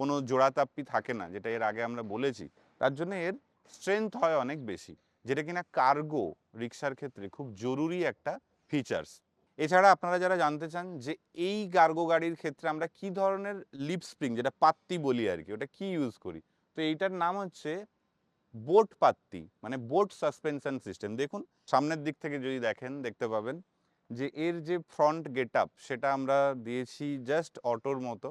কোনো জোড়াতাপ্পি থাকে না, যেটা এর আগে আমরা বলেছি, তার জন্য এর স্ট্রেংথ হয় অনেক বেশি, যেটা কিনা কার্গো রিক্সার ক্ষেত্রে খুব জরুরি একটা ফিচার্স এছাড়া আপনারা যারা জানতে চান যে এই কার্গো গাড়ির ক্ষেত্রে আমরা কি ধরনের লিপ স্প্রিং যেটা পাত্তি বলি আর কি, ওটা কি ইউজ করি, তো এইটার নাম হচ্ছে বোট পাত্তি মানে বোট সাসপেনশন সিস্টেম দেখুন, সামনের দিক থেকে যদি দেখেন, দেখতে পাবেন যে এর যে ফ্রন্ট গেট আপ সেটা আমরা দিয়েছি জাস্ট অটোর মতো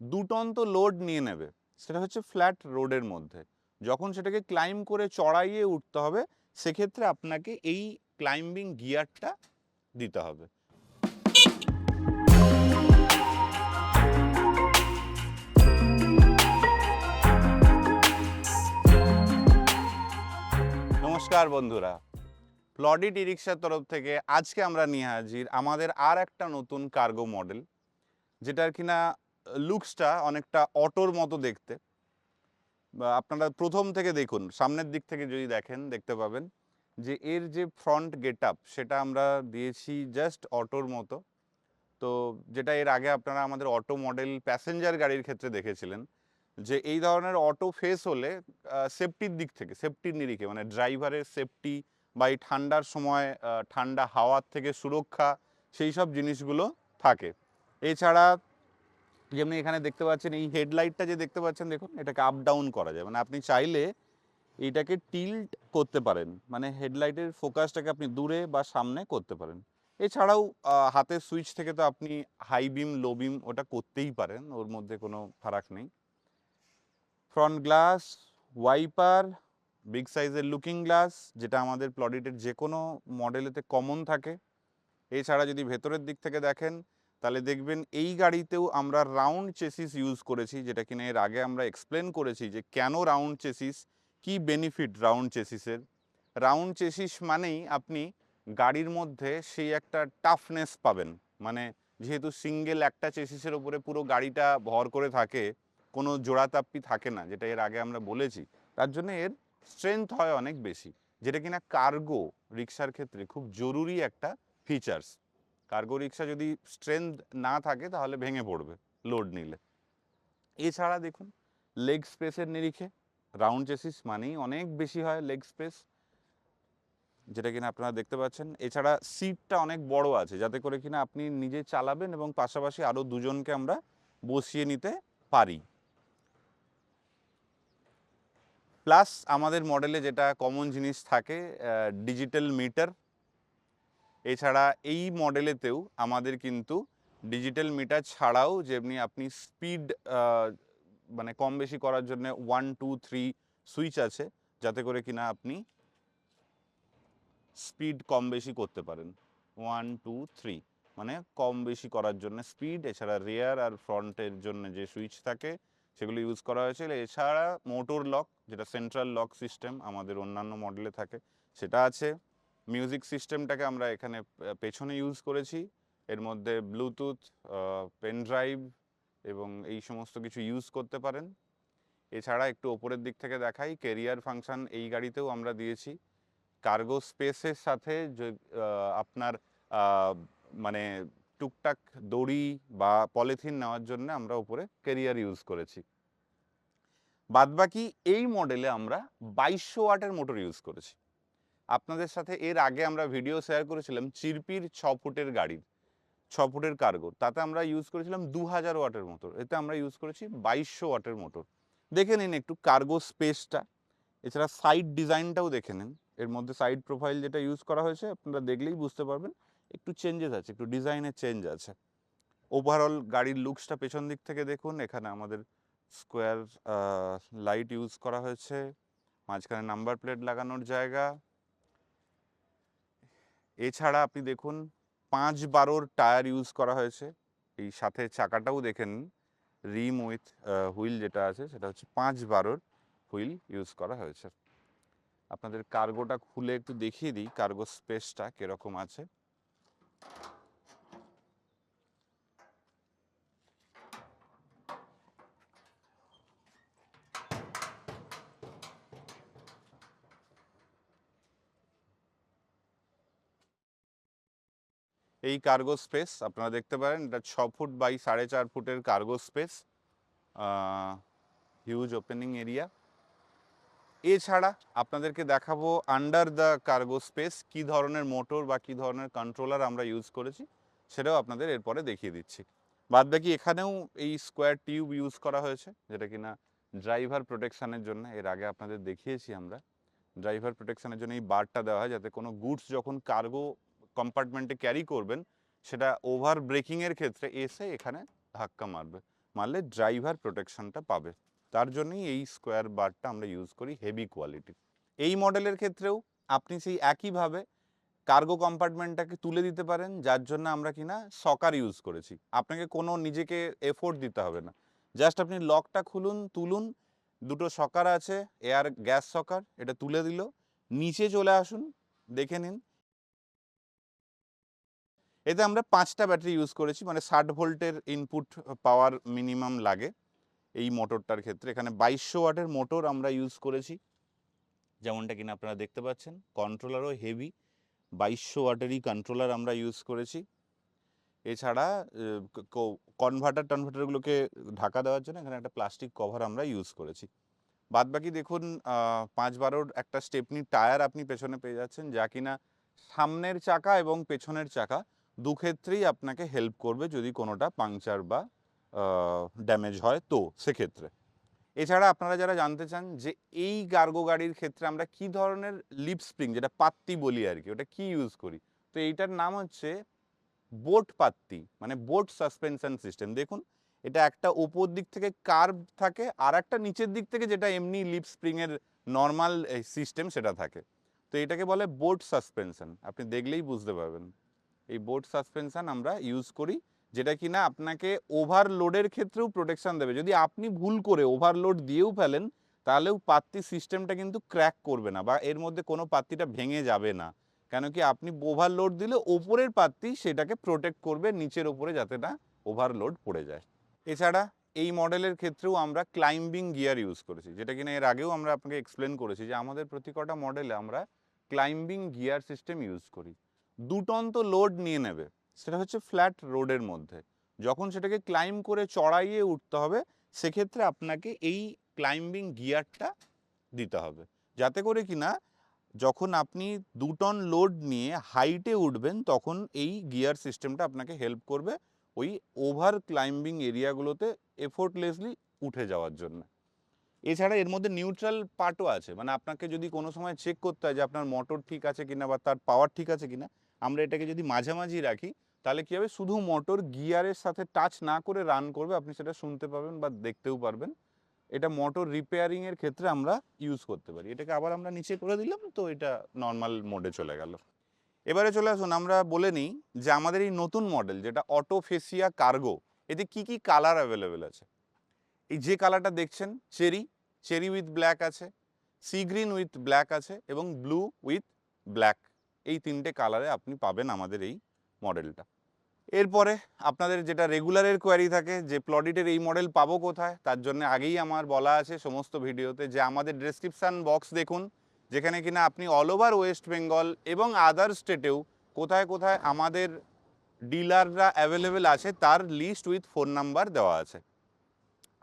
দু টন তো লোড নিয়ে নেবে। সেটা হচ্ছে ফ্ল্যাট রোডের মধ্যে। যখন সেটাকে ক্লাইম করে চড়াইয়ে উঠতে হবে, সেক্ষেত্রে আপনাকে এই ক্লাইম্বিং গিয়ারটা দিতে হবে। নমস্কার বন্ধুরা। প্লডিট ই রিক্সার তরফ থেকে আজকে আমরা নিয়ে হাজির আমাদের আর একটা নতুন কার্গো মডেল যেটার কিনা লুকসটা অনেকটা অটোর মতো দেখতে। আপনারা প্রথম থেকে দেখুন, সামনের দিক থেকে যদি দেখেন, দেখতে পাবেন যে এর যে ফ্রন্ট গেট আপ সেটা আমরা দিয়েছি জাস্ট অটোর মতো। তো যেটা এর আগে আপনারা আমাদের অটো মডেল প্যাসেঞ্জার গাড়ির ক্ষেত্রে দেখেছিলেন যে এই ধরনের অটো ফেস হলে সেফটির দিক থেকে সেফটির নিরিখে মানে ড্রাইভারের সেফটি বা এই ঠান্ডার সময় ঠান্ডা হাওয়ার থেকে সুরক্ষা, সেই সব জিনিসগুলো থাকে। এছাড়া যেমনি এখানে দেখতে পাচ্ছেন, এই হেডলাইটটা যে দেখতে পাচ্ছেন, দেখুন, এটাকে আপ ডাউন করা যায়। মানে আপনি চাইলে এইটাকে টিল্ট করতে পারেন। মানে হেডলাইটের ফোকাসটাকে আপনি দূরে বা সামনে করতে পারেন। এছাড়াও হাতের সুইচ থেকে তো আপনি হাই বিম লো বিম ওটা করতেই পারেন, ওর মধ্যে কোনো ফারাক নেই। ফ্রন্ট গ্লাস ওয়াইপার বিগ সাইজের লুকিং গ্লাস যেটা আমাদের প্লডিটের যে কোনো মডেলেতে কমন থাকে। এছাড়া যদি ভেতরের দিক থেকে দেখেন তাহলে দেখবেন এই গাড়িতেও আমরা রাউন্ড চেসিস ইউজ করেছি, যেটা কিনা এর আগে আমরা এক্সপ্লেন করেছি যে কেন রাউন্ড চেসিস কি বেনিফিট রাউন্ড চেসিসের রাউন্ড চেসিস মানেই আপনি গাড়ির মধ্যে সেই একটা টাফনেস পাবেন। মানে যেহেতু সিঙ্গেল একটা চেসিসের উপরে পুরো গাড়িটা ভর করে থাকে, কোনো জোড়াতাপ্পি থাকে না, যেটা এর আগে আমরা বলেছি, তার জন্য এর স্ট্রেংথ হয় অনেক বেশি। যেটা কিনা কার্গো রিক্সার ক্ষেত্রে খুব জরুরি একটা ফিচার্স কার্গো রিক্সা যদি স্ট্রেংথ না থাকে, তাহলে ভেঙে পড়বে লোড নিলে। এছাড়া দেখুন লেগ স্পেসের নিরিখে রাউন্ড চেসিস মানেই অনেক বেশি হয় লেগ স্পেস যেটা কিনা আপনারা দেখতে পাচ্ছেন। এছাড়া সিটটা অনেক বড় আছে, যাতে করে কিনা আপনি নিজে চালাবেন এবং পাশাপাশি আরও দুজনকে আমরা বসিয়ে নিতে পারি। প্লাস আমাদের মডেলে যেটা কমন জিনিস থাকে ডিজিটাল মিটার এছাড়া এই মডেলেতেও আমাদের কিন্তু ডিজিটাল মিটার ছাড়াও যেমনি আপনি স্পিড মানে কম বেশি করার জন্য ওয়ান টু থ্রি সুইচ আছে, যাতে করে কিনা আপনি স্পিড কম বেশি করতে পারেন। ওয়ান টু থ্রি মানে কম বেশি করার জন্য স্পিড এছাড়া রেয়ার আর ফ্রন্টের জন্য যে সুইচ থাকে, সেগুলো ইউজ করা হয়েছে। এছাড়া মোটর লক যেটা সেন্ট্রাল লক সিস্টেম আমাদের অন্যান্য মডেলে থাকে, সেটা আছে। মিউজিক সিস্টেমটাকে আমরা এখানে পেছনে ইউজ করেছি। এর মধ্যে ব্লুটুথ পেন ড্রাইভ এবং এই সমস্ত কিছু ইউজ করতে পারেন। এছাড়া একটু ওপরের দিক থেকে দেখাই কেরিয়ার ফাংশন এই গাড়িতেও আমরা দিয়েছি। কার্গো স্পেসের সাথে আপনার মানে টুকটাক দড়ি বা পলিথিন নেওয়ার জন্য আমরা উপরে কেরিয়ার ইউজ করেছি। বাদবাকি এই মডেলে আমরা বাইশশো ওয়াটের মোটর ইউজ করেছি। আপনাদের সাথে এর আগে আমরা ভিডিও শেয়ার করেছিলাম চিরপির ছ ফুটের গাড়ির, ছ ফুটের কার্গো তাতে আমরা ইউজ করেছিলাম দু হাজার ওয়াটের মোটর এতে আমরা ইউজ করেছি বাইশশো ওয়াটের মোটর দেখে নিন একটু কার্গো স্পেসটা এছাড়া সাইড ডিজাইনটাও দেখে নিন। এর মধ্যে সাইড প্রোফাইল যেটা ইউজ করা হয়েছে, আপনারা দেখলেই বুঝতে পারবেন। একটু চেঞ্জেস আছে, একটু ডিজাইনের চেঞ্জ আছে। ওভারঅল গাড়ির লুকসটা পেছন দিক থেকে দেখুন। এখানে আমাদের স্কোয়ার লাইট ইউজ করা হয়েছে। মাঝখানে নাম্বার প্লেট লাগানোর জায়গা। এছাড়া আপনি দেখুন, পাঁচ বারোর টায়ার ইউজ করা হয়েছে। এই সাথে চাকাটাও দেখেন রিম উইথ হুইল যেটা আছে, সেটা হচ্ছে পাঁচ বারোর হুইল ইউজ করা হয়েছে। আপনাদের কার্গোটা খুলে একটু দেখিয়ে দিই, কার্গো স্পেসটা কীরকম আছে। এই কার্গো স্পেস আপনারা দেখতে পারেন, এটা ছ ফুট বাই সাড়ে চার ফুটের cargo space huge opening area এছাড়া আপনাদেরকে দেখাবো আন্ডার দ্য কার্গো স্পেস কি ধরনের মোটর বা কি ধরনের কন্ট্রোলার আমরা ইউজ করেছি, সেটাও আপনাদের এরপরে দেখিয়ে দিচ্ছি। বাদ বাকি এখানেও এই স্কোয়ার টিউব ইউজ করা হয়েছে, যেটা কিনা ড্রাইভার প্রোটেকশানের জন্য, এর আগে আপনাদের দেখিয়েছি আমরা। ড্রাইভার প্রোটেকশানের জন্য এই বারটা দেওয়া হয়, যাতে কোনো গুডস যখন কার্গো কম্পার্টমেন্টে ক্যারি করবেন, সেটা ওভার ব্রেকিংয়ের ক্ষেত্রে এসে এখানে ধাক্কা মারবে। মারলে ড্রাইভার প্রোটেকশনটা পাবে। তার জন্যই এই স্কোয়ার বারটা আমরা ইউজ করি হেভি কোয়ালিটি এই মডেলের ক্ষেত্রেও আপনি সেই একইভাবে কার্গো কম্পার্টমেন্টটাকে তুলে দিতে পারেন, যার জন্য আমরা কিনা সকার ইউজ করেছি। আপনাকে কোনো নিজেকে এফোর্ট দিতে হবে না। জাস্ট আপনি লকটা খুলুন, তুলুন, দুটো সকার আছে এয়ার গ্যাস সকার এটা তুলে দিল। নিচে চলে আসুন, দেখে নিন এতে আমরা পাঁচটা ব্যাটারি ইউজ করেছি মানে ষাট ভোল্টের ইনপুট পাওয়ার মিনিমাম লাগে এই মোটরটার ক্ষেত্রে। এখানে বাইশশো ওয়াটের মোটর আমরা ইউজ করেছি। যেমনটা কিনা আপনারা দেখতে পাচ্ছেন কন্ট্রোলারও হেভি বাইশশো ওয়াটেরই কন্ট্রোলার আমরা ইউজ করেছি। এছাড়া কনভার্টার টনভার্টারগুলোকে ঢাকা দেওয়ার জন্য এখানে একটা প্লাস্টিক কভার আমরা ইউজ করেছি। বাদবাকি দেখুন পাঁচ বারোর একটা স্টেপনি টায়ার আপনি পেছনে পেয়ে যাচ্ছেন, যা কিনা সামনের চাকা এবং পেছনের চাকা। দু ক্ষেত্রেই আপনাকে হেল্প করবে যদি কোনোটা পাংচার বা ড্যামেজ হয় তো সেক্ষেত্রে। এছাড়া আপনারা যারা জানতে চান যে এই গার্গো গাড়ির ক্ষেত্রে আমরা কি ধরনের লিপ স্প্রিং যেটা পাত্তি বলি আর কি, ওটা কি ইউজ করি? তো এইটার নাম হচ্ছে বোট পাত্তি মানে বোট সাসপেনশন সিস্টেম দেখুন, এটা একটা ওপর দিক থেকে কার্ভ থাকে, আর একটা নিচের দিক থেকে যেটা এমনি লিপ স্প্রিং এর নর্মাল সিস্টেম সেটা থাকে। তো এটাকে বলে বোট সাসপেনশন আপনি দেখলেই বুঝতে পারবেন। এই বোট সাসপেনশন আমরা ইউজ করি, যেটা কিনা আপনাকে ওভারলোডের ক্ষেত্রেও প্রোটেকশন দেবে। যদি আপনি ভুল করে ওভারলোড দিয়েও ফেলেন, তাহলেও পাত্তি সিস্টেমটা কিন্তু ক্র্যাক করবে না বা এর মধ্যে কোনো পাত্তিটা ভেঙে যাবে না। কেন কি আপনি ওভারলোড দিলে ওপরের পাত্তি সেটাকে প্রোটেক্ট করবে, নিচের ওপরে যাতে না ওভারলোড পড়ে যায়। এছাড়া এই মডেলের ক্ষেত্রেও আমরা ক্লাইম্বিং গিয়ার ইউজ করেছি, যেটা কিনা এর আগেও আমরা আপনাকে এক্সপ্লেন করেছি যে আমাদের প্রতি কটা মডেলে আমরা ক্লাইম্বিং গিয়ার সিস্টেম ইউজ করি। দু টন তো লোড নিয়ে নেবে। সেটা হচ্ছে ফ্ল্যাট রোডের মধ্যে। যখন সেটাকে ক্লাইম করে চড়াইয়ে উঠতে হবে, সেক্ষেত্রে আপনাকে এই ক্লাইম্বিং গিয়ারটা দিতে হবে। যাতে করে কিনা যখন আপনি দু টন লোড নিয়ে হাইটে উঠবেন, তখন এই গিয়ার সিস্টেমটা আপনাকে হেল্প করবে ওই ওভার ক্লাইম্বিং এরিয়াগুলোতে এফোর্টলেসলি উঠে যাওয়ার জন্য। এছাড়া এর মধ্যে নিউট্রাল পার্টও আছে। মানে আপনাকে যদি কোনো সময় চেক করতে হয় যে আপনার মোটর ঠিক আছে কিনা বা তার পাওয়ার ঠিক আছে কিনা আমরা এটাকে যদি মাঝামাঝি রাখি, তাহলে কী হবে? শুধু মোটর গিয়ারের সাথে টাচ না করে রান করবে, আপনি সেটা শুনতে পাবেন বা দেখতেও পারবেন। এটা মোটর রিপেয়ারিং এর ক্ষেত্রে আমরা ইউজ করতে পারি। এটাকে আবার আমরা নিচে করে দিলাম, তো এটা নর্মাল মোডে চলে গেল। এবারে চলে আসুন, আমরা বলে নিই যে আমাদের এই নতুন মডেল যেটা অটোফেসিয়া কার্গো এতে কি কি কালার অ্যাভেলেবেল আছে? এই যে কালারটা দেখছেন চেরি চেরি উইথ ব্ল্যাক আছে সি গ্রিন উইথ ব্ল্যাক আছে, এবং ব্লু উইথ ব্ল্যাক এই তিনটে কালারে আপনি পাবেন আমাদের এই মডেলটা এরপরে আপনাদের যেটা রেগুলারের কোয়ারি থাকে, যে প্লডিটের এই মডেল পাবো কোথায়? তার জন্য আগেই আমার বলা আছে সমস্ত ভিডিওতে যে আমাদের ডেসক্রিপশান বক্স দেখুন, যেখানে কিনা আপনি অল ওভার ওয়েস্ট বেঙ্গল এবং আদার স্টেটেও কোথায় কোথায় আমাদের ডিলাররা অ্যাভেলেবেল আছে, তার লিস্ট উইথ ফোন নাম্বার দেওয়া আছে।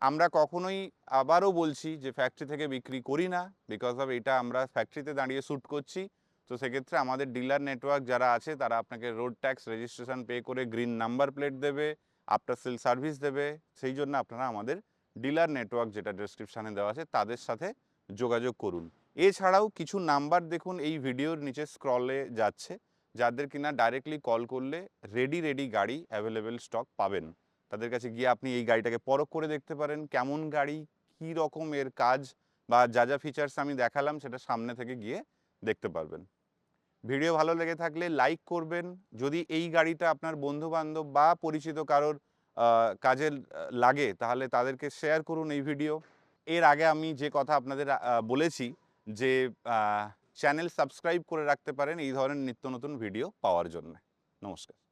আমরা কখনোই আবারও বলছি যে ফ্যাক্টরি থেকে বিক্রি করি না বিকজ অফ এটা আমরা ফ্যাক্টরিতে দাঁড়িয়ে শ্যুট করছি। তো সেক্ষেত্রে আমাদের ডিলার নেটওয়ার্ক যারা আছে, তারা আপনাকে রোড ট্যাক্স রেজিস্ট্রেশন পে করে গ্রিন নাম্বার প্লেট দেবে আফটার সেল সার্ভিস দেবে। সেই জন্য আপনারা আমাদের ডিলার নেটওয়ার্ক যেটা ডেসক্রিপশানে দেওয়া আছে, তাদের সাথে যোগাযোগ করুন। এছাড়াও কিছু নাম্বার দেখুন, এই ভিডিওর নিচে স্ক্রলে যাচ্ছে। যাদের কিনা ডাইরেক্টলি কল করলে রেডি রেডি গাড়ি অ্যাভেলেবেল স্টক পাবেন। তাদের কাছে গিয়ে আপনি এই গাড়িটাকে পরখ করে দেখতে পারেন, কেমন গাড়ি, কী রকম এর কাজ বা যা যা ফিচার্স আমি দেখালাম, সেটা সামনে থেকে গিয়ে দেখতে পারবেন। ভিডিও ভালো লেগে থাকলে লাইক করবেন। যদি এই গাড়িটা আপনার বন্ধুবান্ধব বা পরিচিত কারোর কাজে লাগে, তাহলে তাদেরকে শেয়ার করুন এই ভিডিও এর আগে আমি যে কথা আপনাদের বলেছি যে চ্যানেল সাবস্ক্রাইব করে রাখতে পারেন এই ধরনের নিত্য নতুন ভিডিও পাওয়ার জন্য। নমস্কার।